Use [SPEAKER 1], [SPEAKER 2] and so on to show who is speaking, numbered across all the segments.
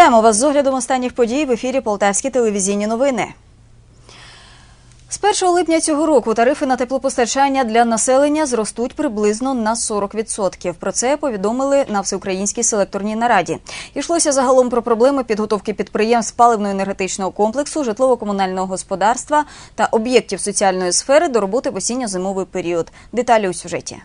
[SPEAKER 1] Вітаємо вас з оглядом останніх подій в ефірі Полтавські телевізійні новини. З 1 липня цього року тарифи на теплопостачання для населення зростуть приблизно на 40%. Про це повідомили на всеукраїнській селекторній нараді. Йшлося загалом про проблеми підготовки підприємств паливно-енергетичного комплексу, житлово-комунального господарства та об'єктів соціальної сфери до роботи в осінньо-зимовий період. Деталі у сюжеті.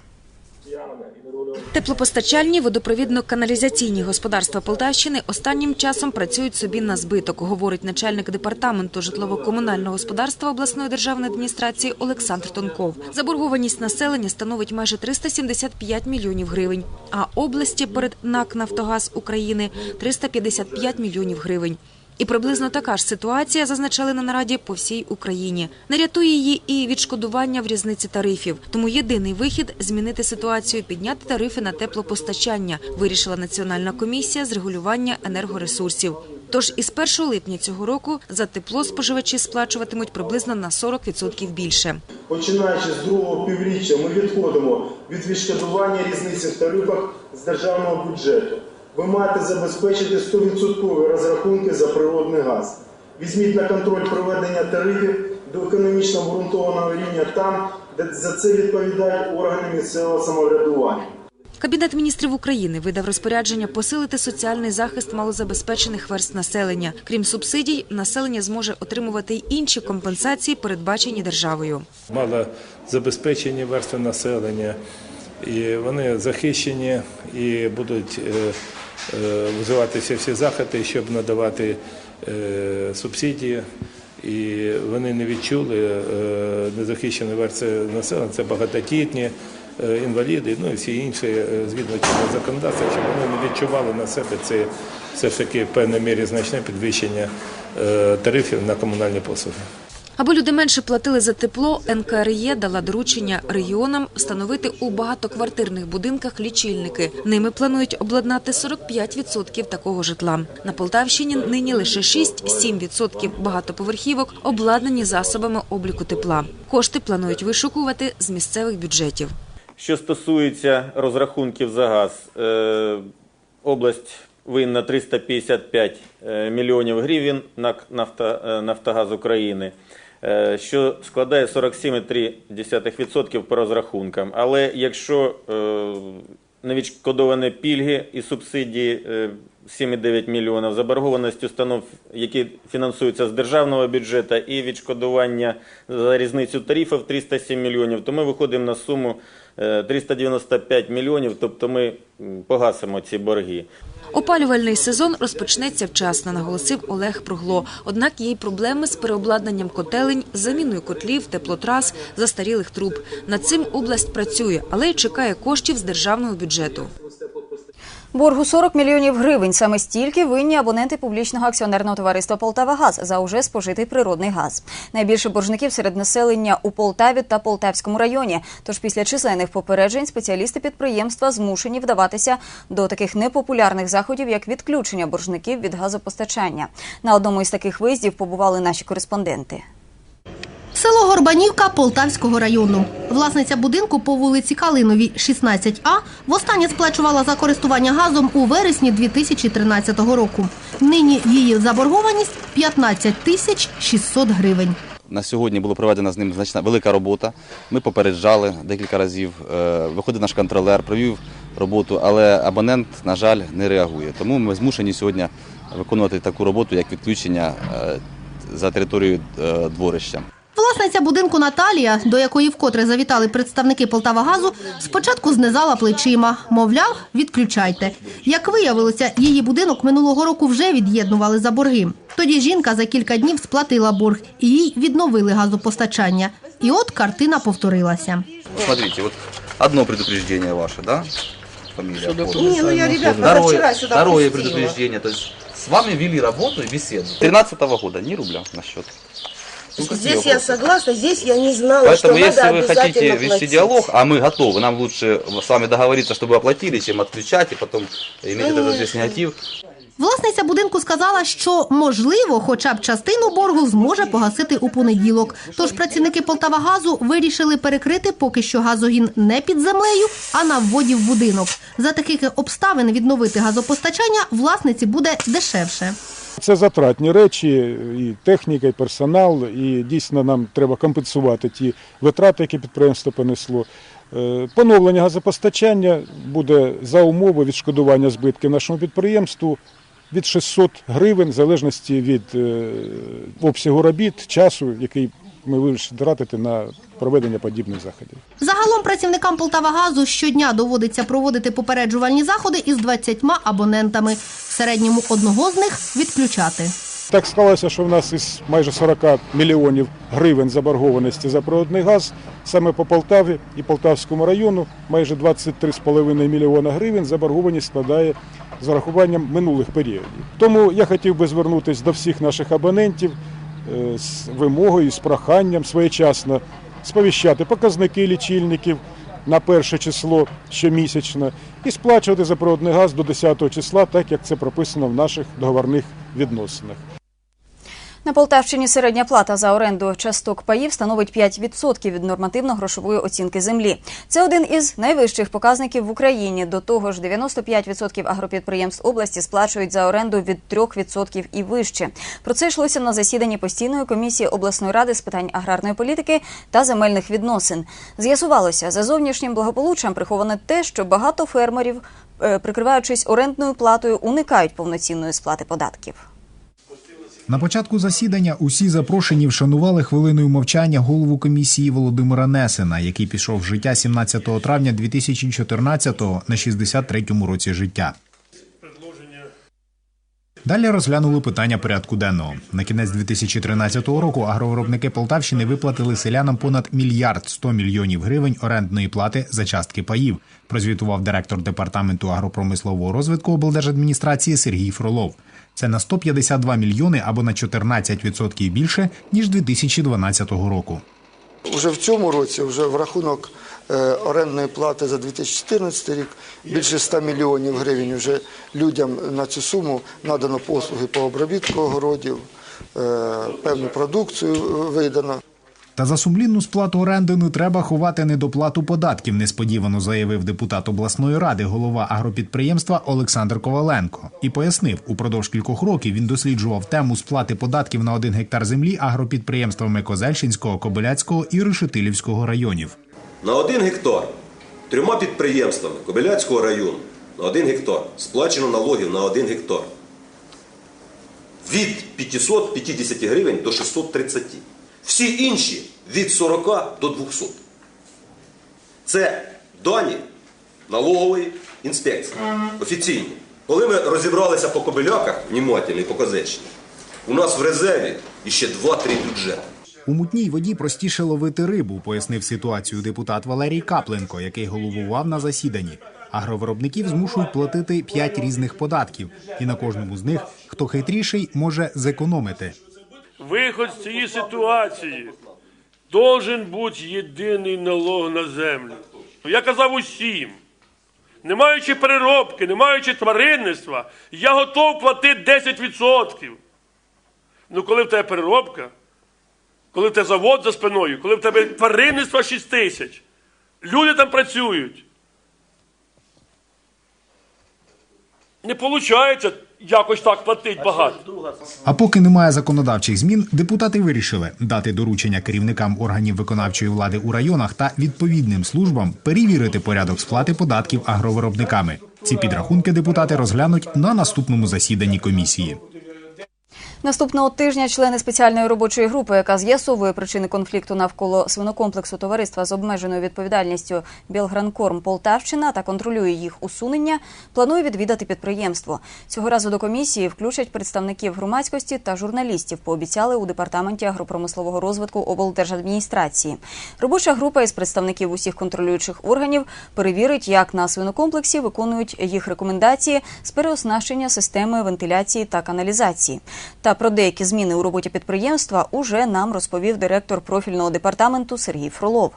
[SPEAKER 2] Теплопостачальні водопровідно-каналізаційні господарства Полтавщини останнім часом працюють собі на збиток, говорить начальник департаменту житлово-комунального господарства обласної державної адміністрації Олександр Тонков. Заборгованість населення становить майже 375 мільйонів гривень, а області перед НАК «Нафтогаз України» – 355 мільйонів гривень. І приблизно така ж ситуація, зазначали на нараді, по всій Україні. Не рятує її і відшкодування в різниці тарифів. Тому єдиний вихід – змінити ситуацію, підняти тарифи на теплопостачання, вирішила Національна комісія з регулювання енергоресурсів. Тож із 1 липня цього року за тепло споживачі сплачуватимуть приблизно на 40% більше.
[SPEAKER 3] Починаючи з другого півріччя, ми відходимо від відшкодування різниці в тарифах з державного бюджету. Ви маєте забезпечити 100% розрахунки за природний газ. Візьміть на контроль проведення тарифів до економічно обґрунтованого рівня там, де за це відповідають органи місцевого самоврядування.
[SPEAKER 2] Кабінет міністрів України видав розпорядження посилити соціальний захист малозабезпечених верст населення. Крім субсидій, населення зможе отримувати й інші компенсації, передбачені державою.
[SPEAKER 4] мало забезпечені верстви населення, і вони захищені і будуть е, вживатися всі заходи, щоб надавати е, субсидії. І вони не відчули е, незахищені верстви населення, це багатодітні, е, інваліди, ну і всі інші е, згідно чинного законодавства, щоб вони не відчували на себе це все ж таки в певній мірі значне підвищення е, тарифів на комунальні послуги.
[SPEAKER 2] Аби люди менше платили за тепло, НКРЄ дала доручення регіонам встановити у багатоквартирних будинках лічильники. Ними планують обладнати 45% такого житла. На Полтавщині нині лише 6-7% багатоповерхівок обладнані засобами обліку тепла. Кошти планують вишукувати з місцевих бюджетів.
[SPEAKER 5] Що стосується розрахунків за газ, е, область винна 355 е, мільйонів гривень на «Нафто- е, Нафтогаз України, що складає 47,3% по розрахункам. Але якщо е, невідшкодовані пільги і субсидії е, 7,9 мільйонів, заборгованість установ, які фінансуються з державного бюджету, і відшкодування за різницю тарифів 307 мільйонів, то ми виходимо на суму е, 395 мільйонів, тобто ми погасимо ці борги.
[SPEAKER 2] Опалювальний сезон розпочнеться вчасно, наголосив Олег Прогло. Однак є й проблеми з переобладнанням котелень, заміною котлів, теплотрас, застарілих труб. Над цим область працює, але й чекає коштів з державного бюджету.
[SPEAKER 1] Боргу 40 мільйонів гривень. Саме стільки винні абоненти публічного акціонерного товариства «Полтавагаз» за уже спожитий природний газ. Найбільше боржників серед населення у Полтаві та Полтавському районі. Тож після численних попереджень спеціалісти підприємства змушені вдаватися до таких непопулярних заходів, як відключення боржників від газопостачання. На одному із таких виїздів побували наші кореспонденти.
[SPEAKER 6] Село Горбанівка Полтавського району. Власниця будинку по вулиці Калиновій, 16А, востаннє сплачувала за користування газом у вересні 2013 року. Нині її заборгованість 15 тисяч 600 гривень.
[SPEAKER 7] На сьогодні було проведена з ним значна велика робота. Ми попереджали декілька разів. Е, Виходив наш контролер, провів роботу, але абонент, на жаль, не реагує. Тому ми змушені сьогодні виконувати таку роботу, як відключення е, за територією е, дворища.
[SPEAKER 6] Власниця будинку Наталія, до якої вкотре завітали представники Полтавагазу, спочатку знизала плечима. Мовляв, відключайте. Як виявилося, її будинок минулого року вже від'єднували за борги. Тоді жінка за кілька днів сплатила борг і їй відновили газопостачання. І от картина повторилася.
[SPEAKER 7] Смотрите, вот одно предупреждение ваше, да? Фамилия.
[SPEAKER 8] Не, ну я, ребят,
[SPEAKER 7] Второе,
[SPEAKER 8] сюда
[SPEAKER 7] второе
[SPEAKER 8] пустила.
[SPEAKER 7] предупреждение, то есть с вами вели работу и беседу. 13 года, ни рубля на счет. Ну, какие
[SPEAKER 8] Здесь я
[SPEAKER 7] вопросы?
[SPEAKER 8] согласна, здесь я не знала, что
[SPEAKER 7] Поэтому,
[SPEAKER 8] надо
[SPEAKER 7] если вы
[SPEAKER 8] обязательно
[SPEAKER 7] хотите вести
[SPEAKER 8] платить.
[SPEAKER 7] диалог, а мы готовы, нам лучше с вами договориться, чтобы вы оплатили, чем отключать и потом иметь этот
[SPEAKER 8] Конечно.
[SPEAKER 7] весь негатив.
[SPEAKER 6] Власниця будинку сказала, що можливо, хоча б частину боргу зможе погасити у понеділок. Тож працівники Полтавагазу вирішили перекрити поки що газогін не під землею, а на вводі в будинок. За таких обставин відновити газопостачання власниці буде дешевше.
[SPEAKER 9] Це затратні речі, і техніка, і персонал, і дійсно нам треба компенсувати ті витрати, які підприємство понесло. Е, Поновлення газопостачання буде за умови відшкодування збитків нашому підприємству від 600 гривень, в залежності від е, обсягу робіт, часу, який ми вирішили тратити на проведення подібних заходів.
[SPEAKER 6] Загалом працівникам Полтавагазу щодня доводиться проводити попереджувальні заходи із 20 абонентами. Середньому одного з них відключати.
[SPEAKER 9] Так склалося, що в нас із майже 40 мільйонів гривень заборгованості за природний газ саме по Полтаві і Полтавському району майже 23,5 мільйона гривень заборгованість складає з урахуванням минулих періодів. Тому я хотів би звернутися до всіх наших абонентів е, з вимогою, з проханням своєчасно сповіщати показники лічильників на перше число щомісячно і сплачувати за природний газ до 10 числа, так як це прописано в наших договорних відносинах.
[SPEAKER 1] На Полтавщині середня плата за оренду часток паїв становить 5% від нормативно-грошової оцінки землі. Це один із найвищих показників в Україні. До того ж, 95% агропідприємств області сплачують за оренду від 3% і вище. Про це йшлося на засіданні постійної комісії обласної ради з питань аграрної політики та земельних відносин. З'ясувалося, за зовнішнім благополуччям приховане те, що багато фермерів, е, прикриваючись орендною платою, уникають повноцінної сплати податків.
[SPEAKER 10] На початку засідання усі запрошені вшанували хвилиною мовчання голову комісії Володимира Несена, який пішов в життя 17 травня 2014-го на 63-му році життя. Далі розглянули питання порядку денного. На кінець 2013 року агровиробники Полтавщини виплатили селянам понад мільярд 100 мільйонів гривень орендної плати за частки паїв. Прозвітував директор департаменту агропромислового розвитку облдержадміністрації Сергій Фролов. Це на 152 мільйони або на 14% більше ніж 2012 року.
[SPEAKER 11] Уже в цьому році, вже в рахунок е, орендної плати за 2014 рік, більше 100 мільйонів гривень вже людям на цю суму надано послуги по обробітку огородів, е, певну продукцію е, видано.
[SPEAKER 10] Та за сумлінну сплату оренди не треба ховати недоплату податків, несподівано заявив депутат обласної ради, голова агропідприємства Олександр Коваленко. І пояснив, упродовж кількох років він досліджував тему сплати податків на один гектар землі агропідприємствами Козельщинського, Кобиляцького і Решетилівського районів.
[SPEAKER 12] На один гектар трьома підприємствами Кобиляцького району на один гектар сплачено налогів на один гектар. Від 550 гривень до 630. Всі інші від 40 до 200. Це дані налогової інспекції. Офіційні. Коли ми розібралися по Кобиляках, внимательно, і по Козельщині, у нас в резерві іще 2-3 бюджети.
[SPEAKER 10] У мутній воді простіше ловити рибу, пояснив ситуацію депутат Валерій Капленко, який головував на засіданні. Агровиробників змушують платити п'ять різних податків, і на кожному з них хто хитріший може зекономити.
[SPEAKER 13] Виход з цієї ситуації должен бути єдиний налог на землю. Я казав усім, не маючи переробки, не маючи тваринництва, я готов платити 10%. Ну коли в тебе переробка, коли в тебе завод за спиною, коли в тебе тваринництво 6 тисяч, люди там працюють. Не виходить якось так платить багато.
[SPEAKER 10] А поки немає законодавчих змін, депутати вирішили дати доручення керівникам органів виконавчої влади у районах та відповідним службам перевірити порядок сплати податків агровиробниками. Ці підрахунки депутати розглянуть на наступному засіданні комісії.
[SPEAKER 1] Наступного тижня члени спеціальної робочої групи, яка з'ясовує причини конфлікту навколо свинокомплексу товариства з обмеженою відповідальністю Білгранкорм Полтавщина та контролює їх усунення, планує відвідати підприємство. Цього разу до комісії включать представників громадськості та журналістів. Пообіцяли у департаменті агропромислового розвитку облдержадміністрації. Робоча група із представників усіх контролюючих органів перевірить, як на свинокомплексі виконують їх рекомендації з переоснащення системи вентиляції та каналізації. Та про деякі зміни у роботі підприємства уже нам розповів директор профільного департаменту Сергій Фролов.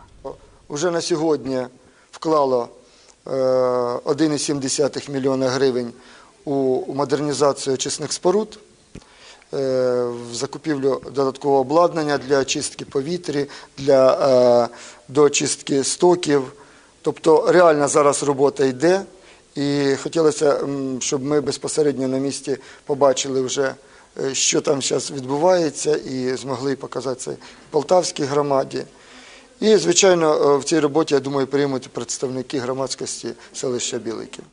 [SPEAKER 11] Уже на сьогодні вклало е, 1,7 мільйона гривень у модернізацію очисних споруд, е, в закупівлю додаткового обладнання для очистки повітря, для е, доочистки стоків. Тобто реальна зараз робота йде. І хотілося, щоб ми безпосередньо на місці побачили вже, е, що там зараз відбувається, і змогли показати це Полтавській громаді. І, звичайно, е, в цій роботі, я думаю, приймуть представники громадськості селища Біликів.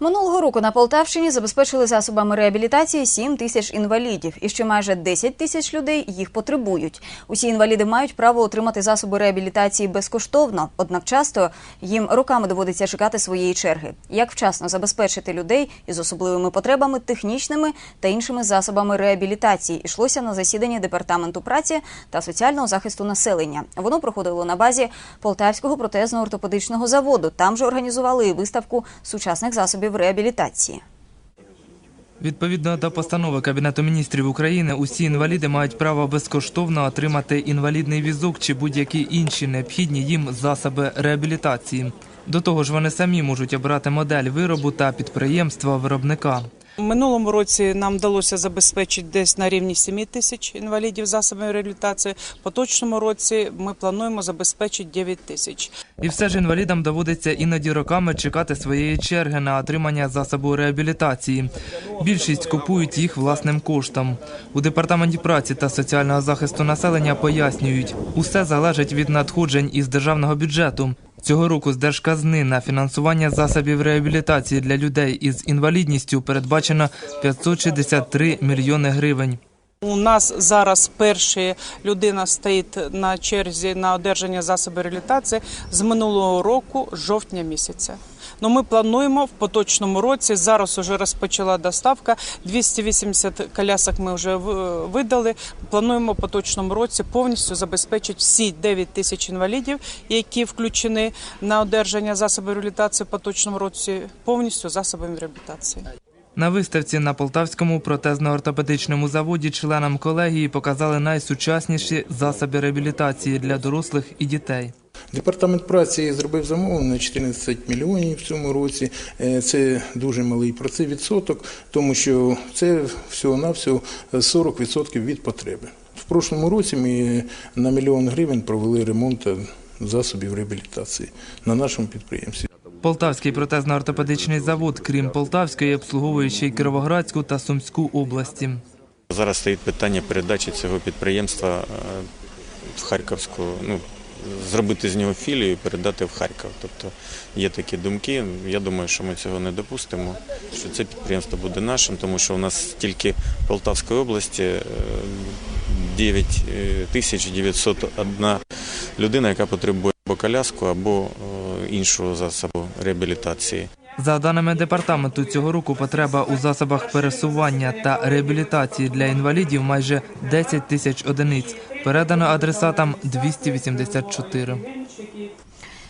[SPEAKER 1] Минулого року на Полтавщині забезпечили засобами реабілітації 7 тисяч інвалідів, і ще майже 10 тисяч людей їх потребують. Усі інваліди мають право отримати засоби реабілітації безкоштовно, однак часто їм роками доводиться чекати своєї черги. Як вчасно забезпечити людей із особливими потребами технічними та іншими засобами реабілітації, йшлося на засіданні департаменту праці та соціального захисту населення. Воно проходило на базі Полтавського протезно-ортопедичного заводу. Там же організували і виставку сучасних засобів реабілітації.
[SPEAKER 14] Відповідно до постанови Кабінету міністрів України, усі інваліди мають право безкоштовно отримати інвалідний візок чи будь-які інші необхідні їм засоби реабілітації. До того ж, вони самі можуть обрати модель виробу та підприємства виробника.
[SPEAKER 15] Минулому році нам вдалося забезпечити десь на рівні 7 тисяч інвалідів засобами реабілітації. Поточному році ми плануємо забезпечити 9 тисяч.
[SPEAKER 14] І все ж інвалідам доводиться іноді роками чекати своєї черги на отримання засобу реабілітації. Більшість купують їх власним коштом. У департаменті праці та соціального захисту населення пояснюють, усе залежить від надходжень із державного бюджету. Цього року з держказни на фінансування засобів реабілітації для людей із інвалідністю передбачено 563 мільйони гривень.
[SPEAKER 15] У нас зараз перша людина стоїть на черзі на одержання засобів реабілітації з минулого року, жовтня місяця. Ну, ми плануємо в поточному році. Зараз вже розпочала доставка. 280 колясок ми вже в- видали. Плануємо в поточному році повністю забезпечити всі 9 тисяч інвалідів, які включені на одержання засобів реабілітації в поточному році, повністю засобами реабілітації.
[SPEAKER 14] На виставці на Полтавському протезно-ортопедичному заводі членам колегії показали найсучасніші засоби реабілітації для дорослих і дітей.
[SPEAKER 16] Департамент праці зробив замовлення на 14 мільйонів в цьому році. Е, Це дуже малий про це відсоток, тому що це всього-навсього 40% від потреби. В прошлому році ми на мільйон гривень провели ремонт засобів реабілітації на нашому підприємстві.
[SPEAKER 14] Полтавський протезно-ортопедичний завод, крім Полтавської, обслуговує ще й Кіровоградську та Сумську області.
[SPEAKER 5] Зараз стоїть питання передачі цього підприємства е, в Харківську, ну, зробити з нього філію і передати в Харків. Тобто є такі думки. Я думаю, що ми цього не допустимо, що це підприємство буде нашим, тому що у нас тільки в Полтавській області е, 9 е, 901 людина, яка потребує або коляску, або е, іншого засобу реабілітації.
[SPEAKER 14] За даними департаменту, цього року потреба у засобах пересування та реабілітації для інвалідів майже 10 тисяч одиниць. Передано адресатам 284.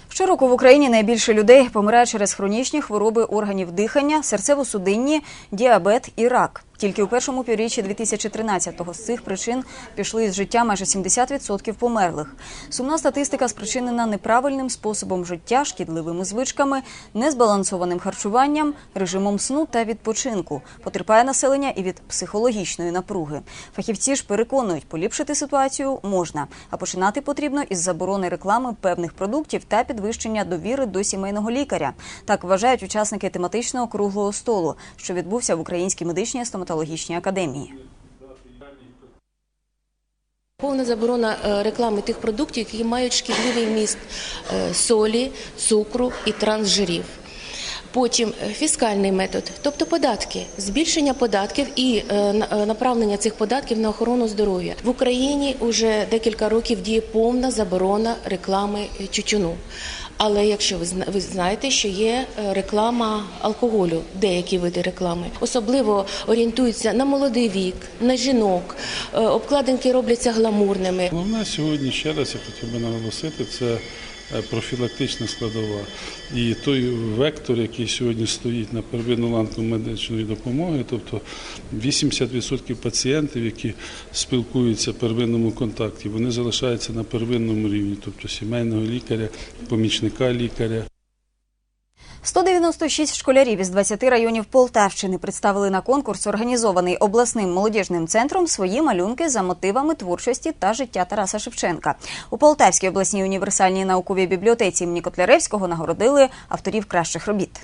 [SPEAKER 1] Щороку в Україні найбільше людей помирає через хронічні хвороби органів дихання, серцево-судинні, діабет і рак. Тільки у першому півріччі 2013-го з цих причин пішли з життя майже 70% померлих. Сумна статистика спричинена неправильним способом життя, шкідливими звичками, незбалансованим харчуванням, режимом сну та відпочинку. Потерпає населення і від психологічної напруги. Фахівці ж переконують, поліпшити ситуацію можна, а починати потрібно із заборони реклами певних продуктів та підвищення довіри до сімейного лікаря. Так вважають учасники тематичного круглого столу, що відбувся в Українській медичній стоматологічній академії.
[SPEAKER 17] Повна заборона е, реклами тих продуктів, які мають шкідливий міст е, солі, цукру і трансжирів. Потім е, фіскальний метод, тобто податки, збільшення податків і на- направлення цих податків на охорону здоров'я. В Україні вже декілька років діє повна заборона реклами тютюну. Але якщо ви ви знаєте, що є е, реклама алкоголю, деякі види реклами, особливо орієнтуються на молодий вік, на жінок, е, обкладинки робляться гламурними.
[SPEAKER 18] Головне сьогодні ще раз я хотів би наголосити, це профілактична складова. І той вектор, який сьогодні стоїть на первинну ланку медичної допомоги, тобто 80% пацієнтів, які спілкуються в первинному контакті, вони залишаються на первинному рівні, тобто сімейного лікаря, помічника лікаря.
[SPEAKER 1] 196 школярів із 20 районів Полтавщини представили на конкурс, організований обласним молодіжним центром, свої малюнки за мотивами творчості та життя Тараса Шевченка. У Полтавській обласній універсальній науковій бібліотеці імені Котляревського нагородили авторів кращих робіт.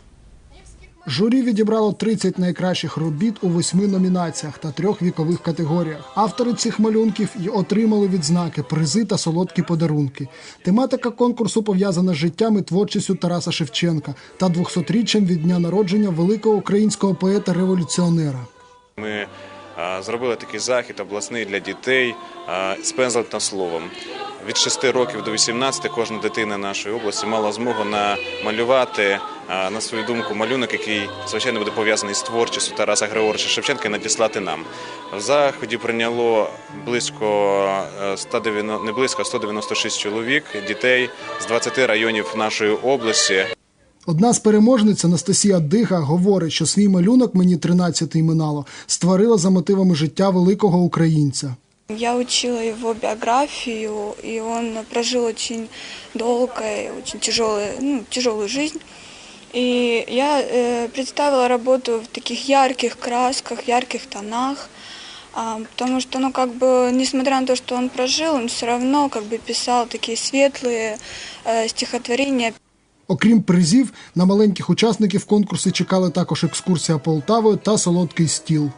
[SPEAKER 19] Журі відібрало 30 найкращих робіт у восьми номінаціях та трьох вікових категоріях. Автори цих малюнків і отримали відзнаки, призи та солодкі подарунки. Тематика конкурсу пов'язана з життям і творчістю Тараса Шевченка та 200-річчям від дня народження великого українського поета-революціонера.
[SPEAKER 20] Ми зробили такий захід обласний для дітей з пензлем та словом. Від 6 років до 18 кожна дитина нашої області мала змогу намалювати на свою думку малюнок, який звичайно буде пов'язаний з творчістю Тараса Григоровича Шевченка і надіслати нам. В заході прийняло близько е, 190, не близько а 196 чоловік, дітей з 20 районів нашої області.
[SPEAKER 19] Одна з переможниць Анастасія Дига говорить, що свій малюнок мені 13 минало створила за мотивами життя великого українця.
[SPEAKER 21] Я учила его биографию, и он прожил очень долгое, очень тяжелое, ну, тяжелую жизнь. И я э, представила работу в таких ярких красках, ярких тонах, а, потому что, ну, как бы, несмотря на то, что он прожил, он все равно, как бы, писал такие светлые э, стихотворения.
[SPEAKER 19] Окрім призів, на маленьких учасників конкурсу чекали також екскурсія Полтавою та солодкий стіл.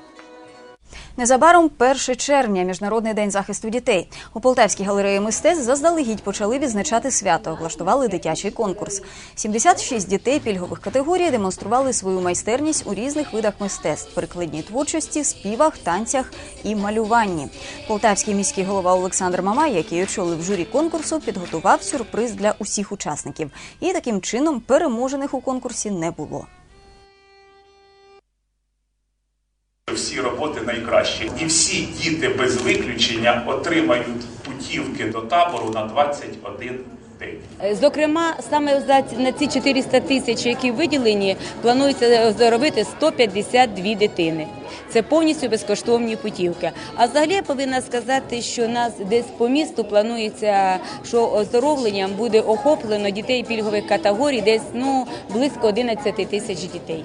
[SPEAKER 1] Незабаром 1 червня, міжнародний день захисту дітей. У Полтавській галереї мистецтв заздалегідь почали відзначати свято. Облаштували дитячий конкурс. 76 дітей пільгових категорій демонстрували свою майстерність у різних видах мистецтв: прикладній творчості, співах, танцях і малюванні. Полтавський міський голова Олександр Мамай, який очолив журі конкурсу, підготував сюрприз для усіх учасників. І таким чином переможених у конкурсі не було.
[SPEAKER 22] Всі роботи найкращі, і всі діти без виключення отримають путівки до табору на 21 день.
[SPEAKER 23] Зокрема, саме на ці 400 тисяч, які виділені, планується заробити 152 дитини. Це повністю безкоштовні путівки. А взагалі я повинна сказати, що нас десь по місту планується, що оздоровленням буде охоплено дітей пільгових категорій, десь ну близько 11 тисяч дітей.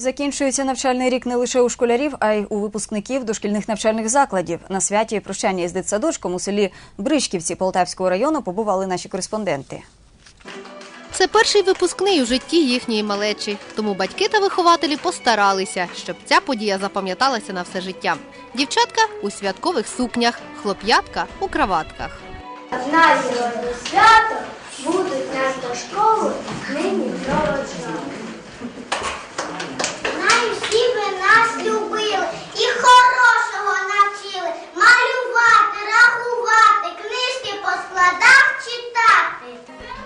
[SPEAKER 1] Закінчується навчальний рік не лише у школярів, а й у випускників дошкільних навчальних закладів. На святі прощання із дитсадочком у селі Бричківці Полтавського району побували наші кореспонденти.
[SPEAKER 6] Це перший випускний у житті їхньої малечі. Тому батьки та вихователі постаралися, щоб ця подія запам'яталася на все життя. Дівчатка у святкових сукнях, хлоп'ятка у краватках.
[SPEAKER 24] На сьогодні свято будуть нас до школи нині проводжати. Знаю, всі ви нас любили і хорошого навчили малювати, рахувати, книжки по складах читати.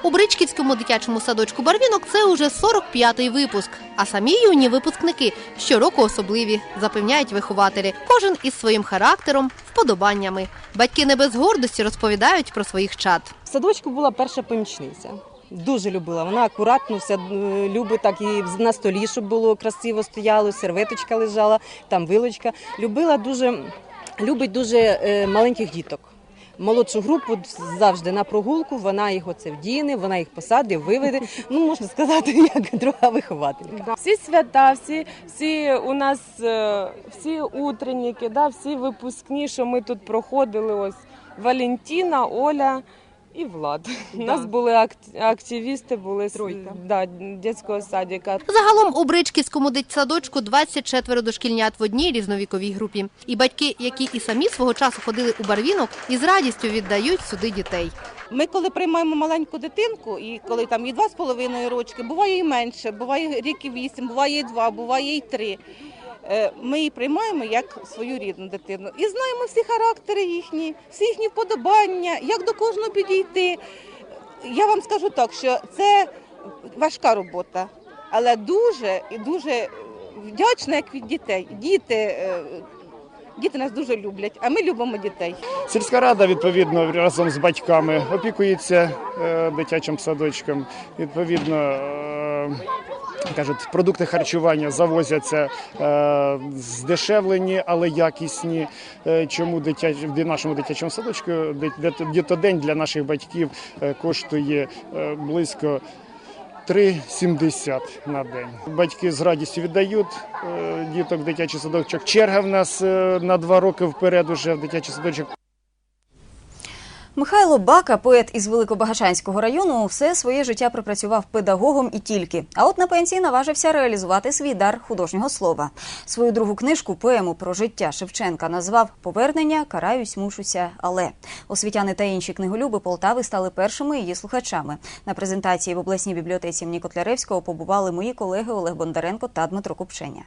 [SPEAKER 6] У Бричківському дитячому садочку Барвінок це уже 45-й випуск. А самі юні випускники щороку особливі, запевняють вихователі. Кожен із своїм характером, вподобаннями. Батьки не без гордості розповідають про своїх чад.
[SPEAKER 25] В садочку була перша помічниця. Дуже любила. Вона акуратно все любить так і на столі, щоб було красиво стояло, серветочка лежала, там вилочка. Любила дуже, любить дуже е, маленьких діток. Молодшу групу завжди на прогулку, вона їх оце вдіне, вона їх посадить, виведе. Ну, можна сказати, як друга вихователька.
[SPEAKER 26] Всі свята, всі, всі у нас е, всі утренніки, да, всі випускні, що ми тут проходили. Ось Валентина, Оля і Влад. У нас були ак- активісти, були з да, дитячого садика.
[SPEAKER 6] Загалом у Бричківському дитсадочку 24 дошкільнят в одній різновіковій групі. І батьки, які і самі свого часу ходили у Барвінок, із радістю віддають сюди дітей.
[SPEAKER 27] Ми коли приймаємо маленьку дитинку, і коли там і два з половиною рочки, буває і менше, буває рік і вісім, буває і два, буває і три. Е, Ми її приймаємо як свою рідну дитину і знаємо всі характери їхні, всі їхні вподобання, як до кожного підійти. Я вам скажу так, що це важка робота, але дуже і дуже вдячна, як від дітей. Діти, е, діти нас дуже люблять, а ми любимо дітей.
[SPEAKER 9] Сільська рада відповідно разом з батьками опікується е, дитячим садочком. Відповідно, кажуть, продукти харчування завозяться е, здешевлені, але якісні. Е, чому дитяч, в нашому дитячому садочку дітодень для наших батьків е, коштує е, близько
[SPEAKER 28] 3,70 на день. Батьки з радістю віддають діток в дитячий садочок. Черга в нас на два роки вперед уже в дитячий садочок.
[SPEAKER 1] Михайло Бака, поет із Великобагачанського району, все своє життя пропрацював педагогом і тільки. А от на пенсії наважився реалізувати свій дар художнього слова. Свою другу книжку поему про життя Шевченка назвав Повернення, караюсь, мушуся, але освітяни та інші книголюби Полтави стали першими її слухачами. На презентації в обласній бібліотеці імені Котляревського побували мої колеги Олег Бондаренко та Дмитро Купченя.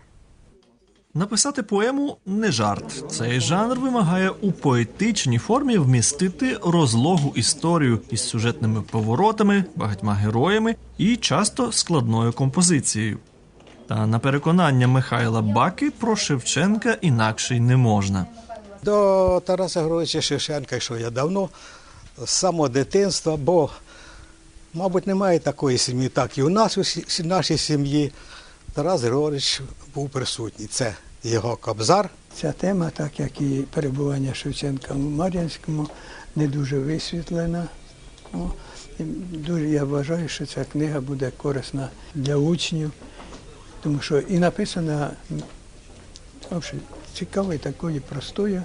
[SPEAKER 29] Написати поему не жарт. Цей жанр вимагає у поетичній формі вмістити розлогу історію із сюжетними поворотами, багатьма героями і часто складною композицією. Та на переконання Михайла Баки про Шевченка інакше й не можна.
[SPEAKER 30] До Тараса Григоровича Шевченка йшов я давно, з самого дитинства, бо, мабуть, немає такої сім'ї, так і у нас у нашій сім'ї Тарас Григорович був присутній. Це його кобзар.
[SPEAKER 31] Ця тема, так як і перебування Шевченка в Мар'янському, не дуже висвітлена. Дуже я вважаю, що ця книга буде корисна для учнів, тому що і написана взагалі, цікавою такою простою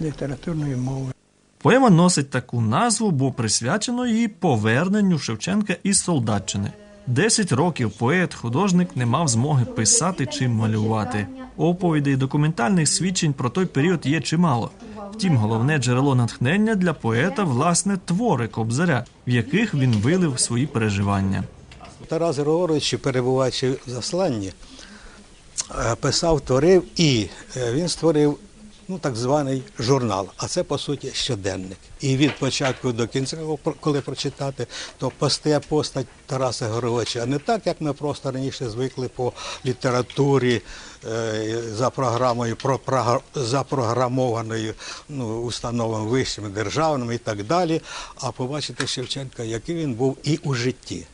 [SPEAKER 31] літературною мовою.
[SPEAKER 29] Поема носить таку назву, бо присвячено її поверненню Шевченка із Солдатчини. Десять років поет, художник не мав змоги писати чи малювати. Оповідей і документальних свідчень про той період є чимало. Втім, головне джерело натхнення для поета власне твори Кобзаря, в яких він вилив свої переживання.
[SPEAKER 30] Тарас Григорович, перебуваючи в засланні, е, писав, творив і е, він створив ну, так званий журнал, а це по суті щоденник. І від початку до кінця, коли прочитати, то постає постать Тараса Григоровича, а не так, як ми просто раніше звикли по літературі е, за програмою запрограмованою ну, установами вищими державними і так далі. А побачити Шевченка, який він був і у житті.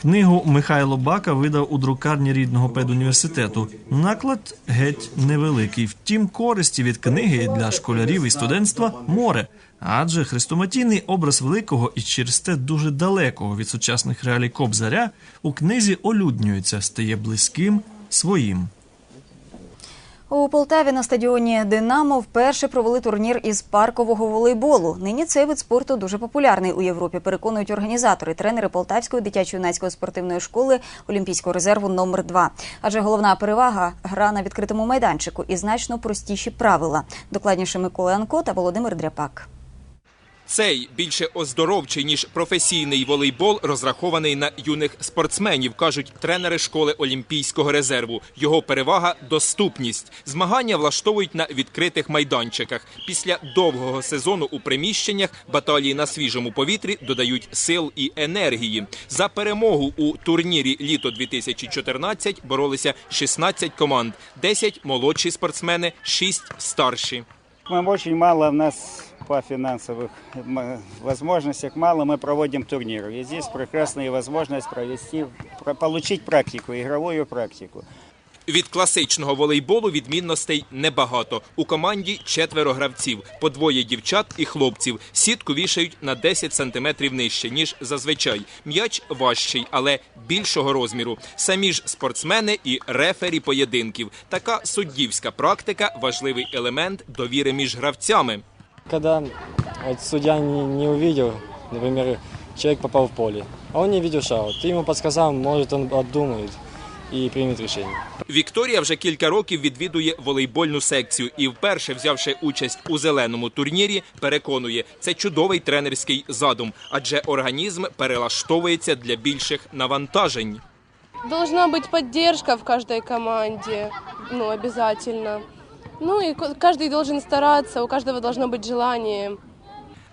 [SPEAKER 29] Книгу Михайло Бака видав у друкарні рідного педуніверситету. Наклад геть невеликий. Втім, користі від книги для школярів і студентства море. Адже хрестоматійний образ великого і через те дуже далекого від сучасних реалій Кобзаря у книзі олюднюється, стає близьким своїм.
[SPEAKER 1] У Полтаві на стадіоні Динамо вперше провели турнір із паркового волейболу. Нині цей вид спорту дуже популярний у Європі. Переконують організатори, тренери Полтавської дитячо-юнацької спортивної школи Олімпійського резерву номер 2 Адже головна перевага гра на відкритому майданчику і значно простіші правила. Докладніше Микола Анко та Володимир Дряпак.
[SPEAKER 32] Цей більше оздоровчий ніж професійний волейбол розрахований на юних спортсменів, кажуть тренери школи Олімпійського резерву. Його перевага доступність. Змагання влаштовують на відкритих майданчиках. Після довгого сезону у приміщеннях баталії на свіжому повітрі додають сил і енергії. За перемогу у турнірі літо 2014 боролися 16 команд, 10 молодші спортсмени, 6 старші
[SPEAKER 33] Мы очень мало у нас по финансовых м, возможностях мало мы проводим турниры. И здесь прекрасная возможность провести, про- получить практику, игровую практику.
[SPEAKER 32] Від класичного волейболу відмінностей небагато. У команді четверо гравців, по двоє дівчат і хлопців. Сітку вішають на 10 сантиметрів нижче, ніж зазвичай. М'яч важчий, але більшого розміру. Самі ж спортсмени і рефері поєдинків. Така суддівська практика важливий елемент довіри між гравцями.
[SPEAKER 34] Вот судья не, увидел, например, человек попал в поле, а он не видел шаут, ты ему подсказал, может он отдумает и примет решение.
[SPEAKER 32] Вікторія вже кілька років відвідує волейбольну секцію і, вперше взявши участь у зеленому турнірі, переконує, це чудовий тренерський задум, адже організм перелаштовується для більших навантажень.
[SPEAKER 26] Должна быть поддержка в каждой команде, ну, обязательно. Ну и ко- каждый должен стараться, у каждого должно быть желание.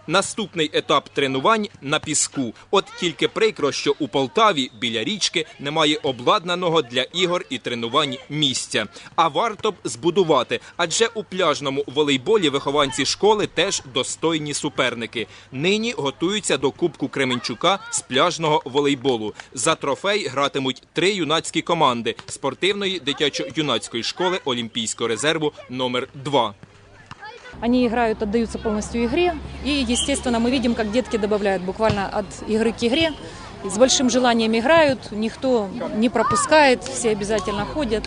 [SPEAKER 32] Наступний етап тренувань на піску. От тільки прикро, що у Полтаві біля річки немає обладнаного для ігор і тренувань місця. А варто б збудувати, адже у пляжному волейболі вихованці школи теж достойні суперники. Нині готуються до Кубку Кременчука з пляжного волейболу. За трофей гратимуть три юнацькі команди спортивної дитячо-юнацької школи Олімпійського резерву номер 2
[SPEAKER 35] Они играют, отдаются полностью игре. И, естественно, мы видим, как детки добавляют буквально от игры к игре. с большим желанием играют, никто не пропускает, все обязательно ходят.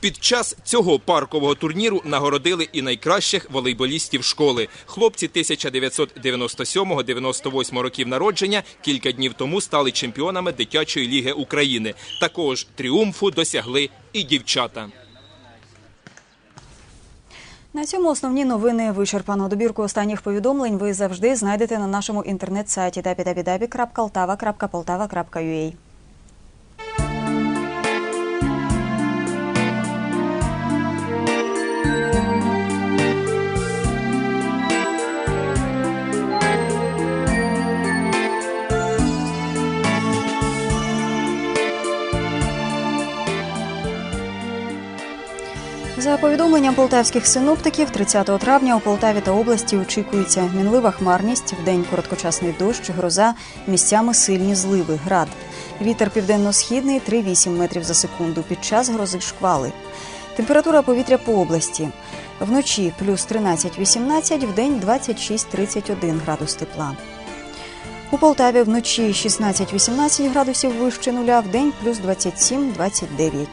[SPEAKER 32] Під час цього паркового турніру нагородили і найкращих волейболістів школи. Хлопці 1997-98 років народження кілька днів тому стали чемпіонами дитячої ліги України. Також тріумфу досягли і дівчата.
[SPEAKER 1] На цьому основні новини вичерпано. Добірку останніх повідомлень ви завжди знайдете на нашому інтернет-сайті www.altava.poltava.ua. За повідомленням полтавських синоптиків, 30 травня у Полтаві та області очікується мінлива хмарність, вдень короткочасний дощ, гроза, місцями сильні зливи, град. Вітер південно-східний 3,8 метрів за секунду. Під час грози шквали. Температура повітря по області. Вночі плюс 13-18, вдень 26-31 градус тепла. У Полтаві вночі 16-18 градусів вище нуля, вдень плюс 27-29.